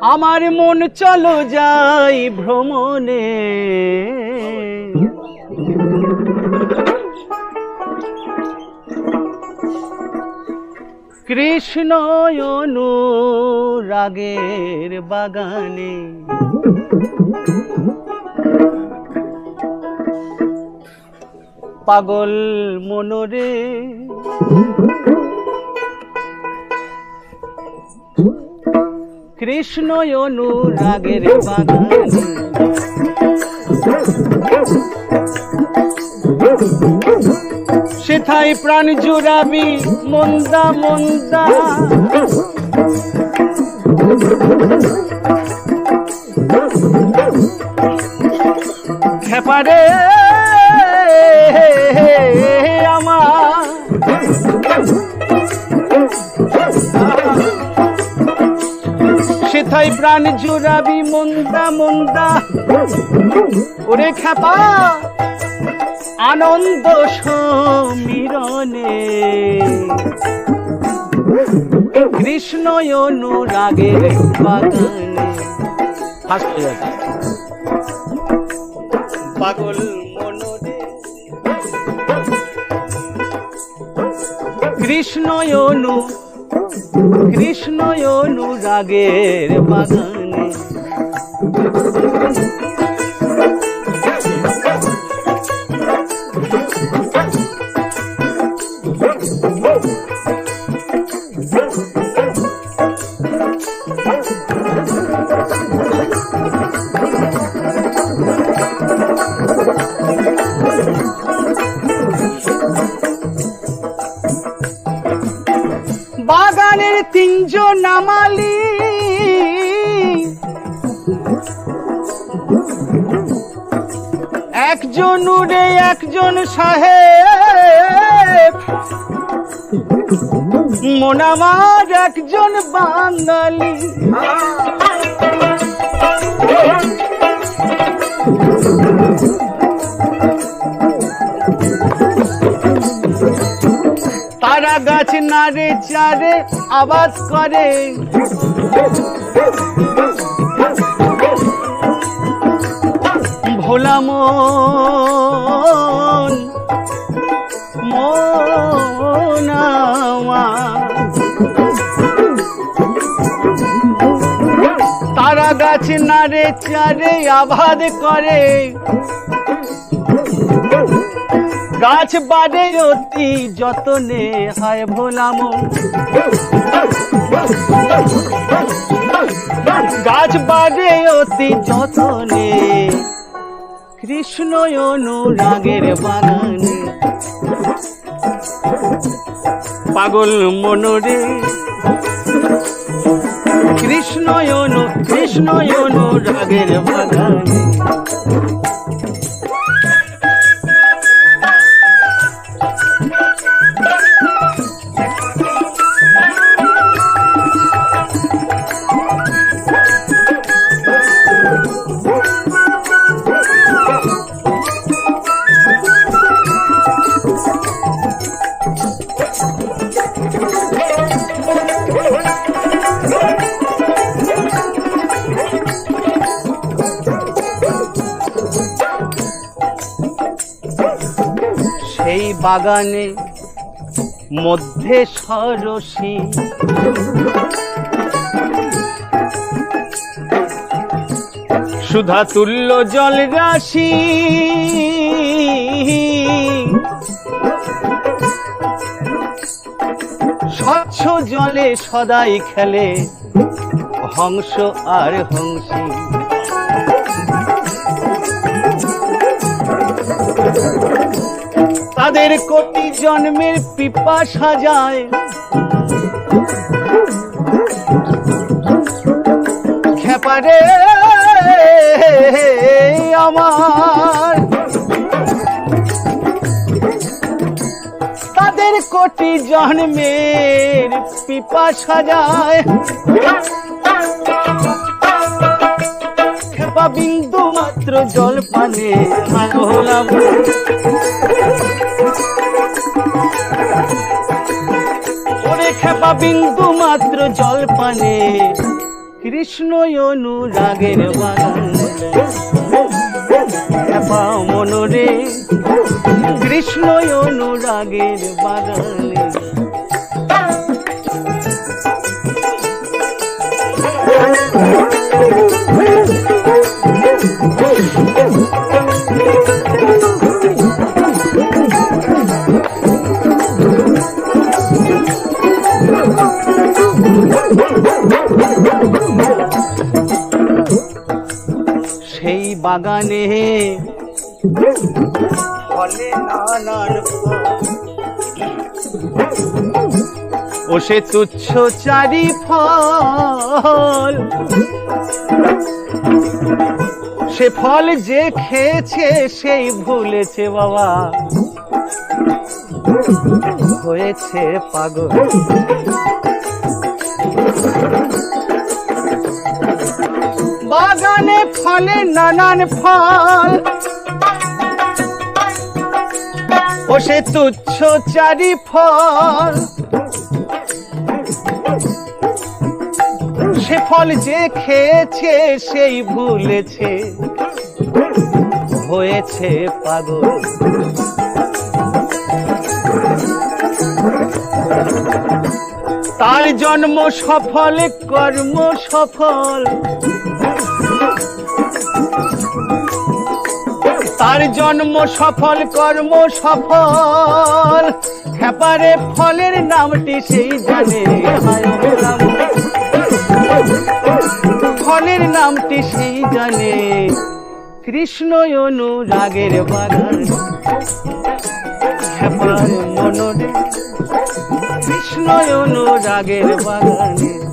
আমার মন চলো যাই ভ্রমণে। কৃষ্ণ রাগের বাগানে। পাগল মনোরে। কৃষ্ণ অনুরাগের বাগানে সেথায় প্রাণ জুড়াবি মন্দা মন্দা খেপারে আমার সেথায় প্রাণ জুড়াবি মন্দা মন্দা? ওরে খেপা আনন্দ সমীরণে। কৃষ্ণ অনুরাগের বাগানে। পাগল মনরে। কৃষ্ণ অনু কৃষ্ণ অনুরাগের বাগানে। একজন সাহেব। মোনামার একজন বাঙালি। তারা গাছ নাড়ে চারে আওয়াজ করে। ভোলা তারা গাছ নাড়ে চারে আবাদ করে। গাছ বাড়ে অতি যতনে, হয় ভোলাম গাছ বাড়ে অতি যতনে কৃষ্ণ অনুরাগের বাগানে। পাগল মনোরে। কৃষ্ণ অনু কৃষ্ণ অনুরাগের বাগানে। সেই বাগানে মধ্যে সরসী। সুধা তুল্য জল রাশি স্বচ্ছ জলে সদাই খেলে। হংস আর হংসী। তাদের কোটি জন্মের পিপা সাজায় খেপারে আমার কোটি জন্মের পিপা সাজায় খেপা বিন্দু মাত্র জল পানে হলাম খেপা বিন্দু মাত্র জল পানে কৃষ্ণ অনুরাগের বাগান। খ্যাপা মনরে সেই বাগানে ও সে তুচ্ছ চারি ফল সে ফল যে খেয়েছে সেই ভুলেছে বাবা। হয়েছে পাগল। বাগানে ফলে নানান ফল। ও সে তুচ্ছ চারি ফল সে ফল যে খেয়েছে সেই ভুলেছে। হয়েছে পাগল। তার জন্ম সফল, কর্ম সফল। তার জন্ম সফল, কর্ম সফল। খেপারে ফলের নামটি সেই জানে। ফলের নামটি সেই জানে। কৃষ্ণ অনুরাগের বাগান। খেপার মনরে কৃষ্ণ অনুরাগের বাগানে।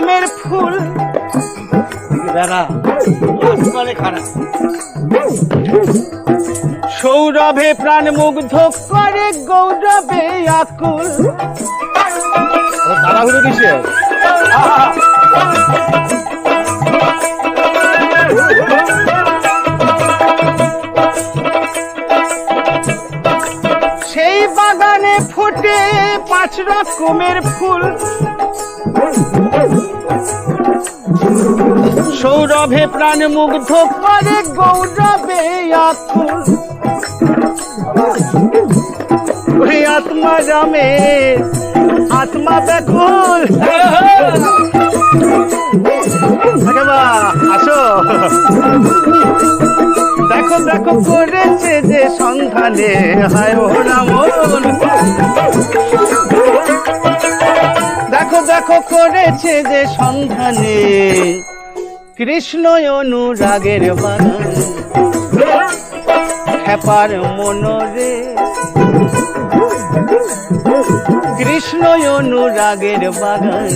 রকমের ফুল। দাদা আসমানে খারাপ সৌরভে প্রাণ মুগ্ধ করে গৌরবে আকুল। তাড়াহুড়ো কিসে সেই বাগানে ফোটে পাঁচ রকমের ফুল। সৌরভে প্রাণ মুগ্ধ করে গৌরবে আত্মা জামে আত্মা ব্যাকুল। আসো। দেখো দেখো, করেছে যে সন্ধানে। হায় ও রামন। দেখো দেখো, করেছে যে সন্ধানে। কৃষ্ণ অনুরাগের বাগান হ্যাপার মনরে। কৃষ্ণ অনুরাগের বাগান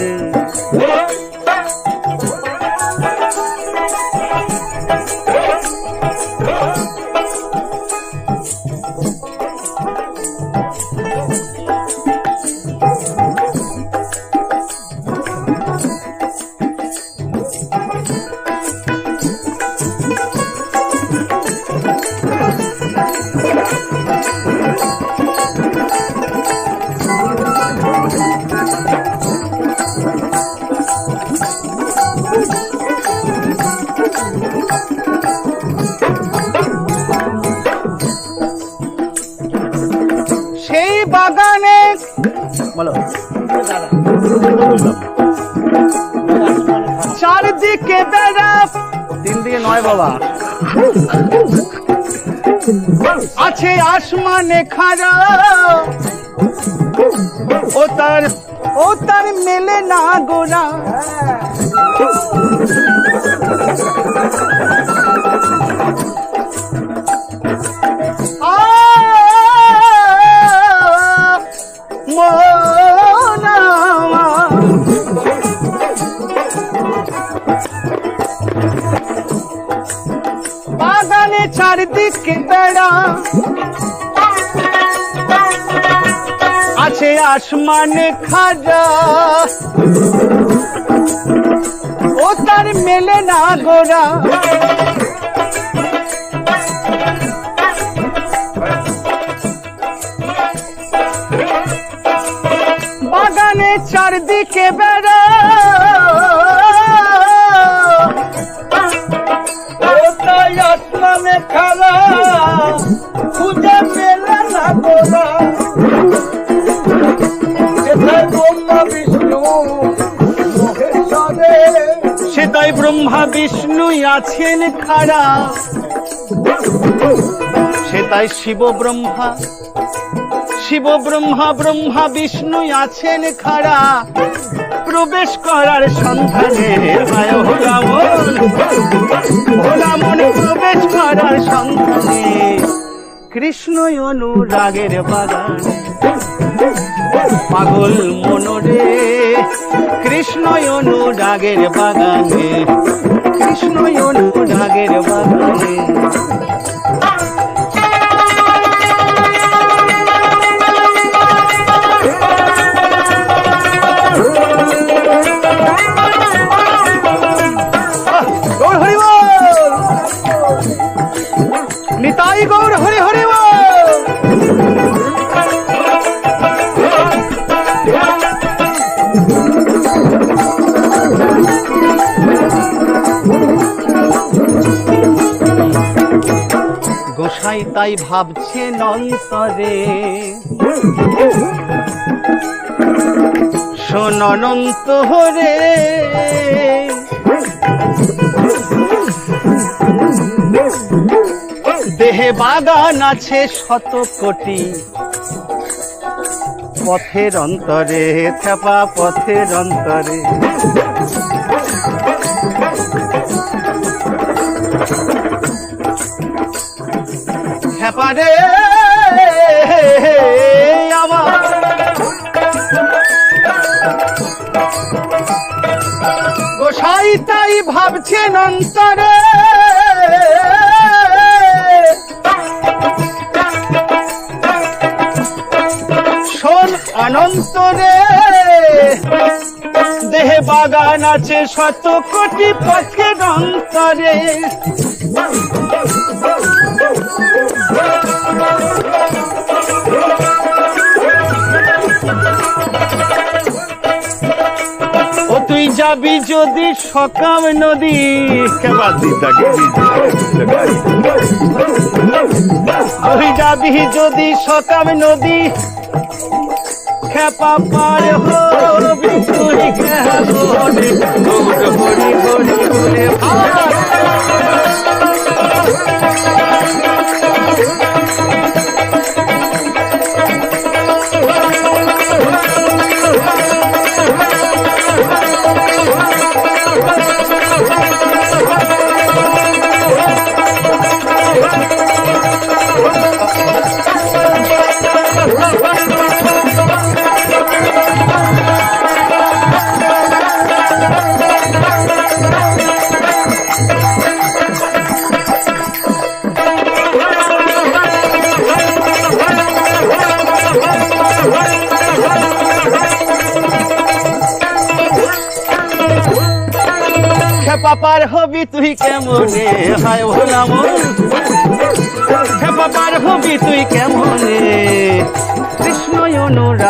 চারদিকে বেড়া তিন দিকে নয় বাবা। আছে আসমানে খারা ও তার ও তার মেলে না গোরা বেড়া আছে আসমানে খাজা। ও তার মেলে না গোরা বাগানে চারদিকে বেড়া। ব্রহ্মা বিষ্ণু আছেন খাড়া। সে তাই শিব ব্রহ্মা শিব ব্রহ্মা ব্রহ্মা বিষ্ণু আছেন খাড়া। প্রবেশ করার সন্ধানে ভোলা প্রবেশ করার সন্ধানে কৃষ্ণ অনুরাগের বাগানে। পাগল মনরে কৃষ্ণ অনুরাগের বাগানে। কৃষ্ণ অনুরাগের বাগানে। গোসাই তাই ভাবছেন অন্তরে শোন অনন্ত হরে, দেহে বাগান আছে শত কোটি। পথের অন্তরে, থেপা পথের অন্তরে। ভাবছেন অন্তরে শোন অনন্তরে। দেহে বাগান আছে শত কোটি পথের অন্তরে। তুই যাবি যদি সকাম নদী। তুই যাবি যদি সকাম নদী। খেপা পার হবি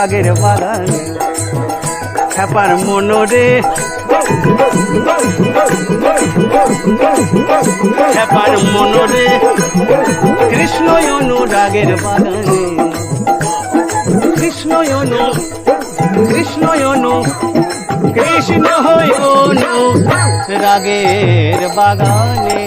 অনুরাগের বাগানে। খেপার মনোরে। খেপার মনোরে। কৃষ্ণ অনুরাগের বাগানে। কৃষ্ণ অনু কৃষ্ণ অনু, কৃষ্ণ হয় অনু রাগের বাগানে।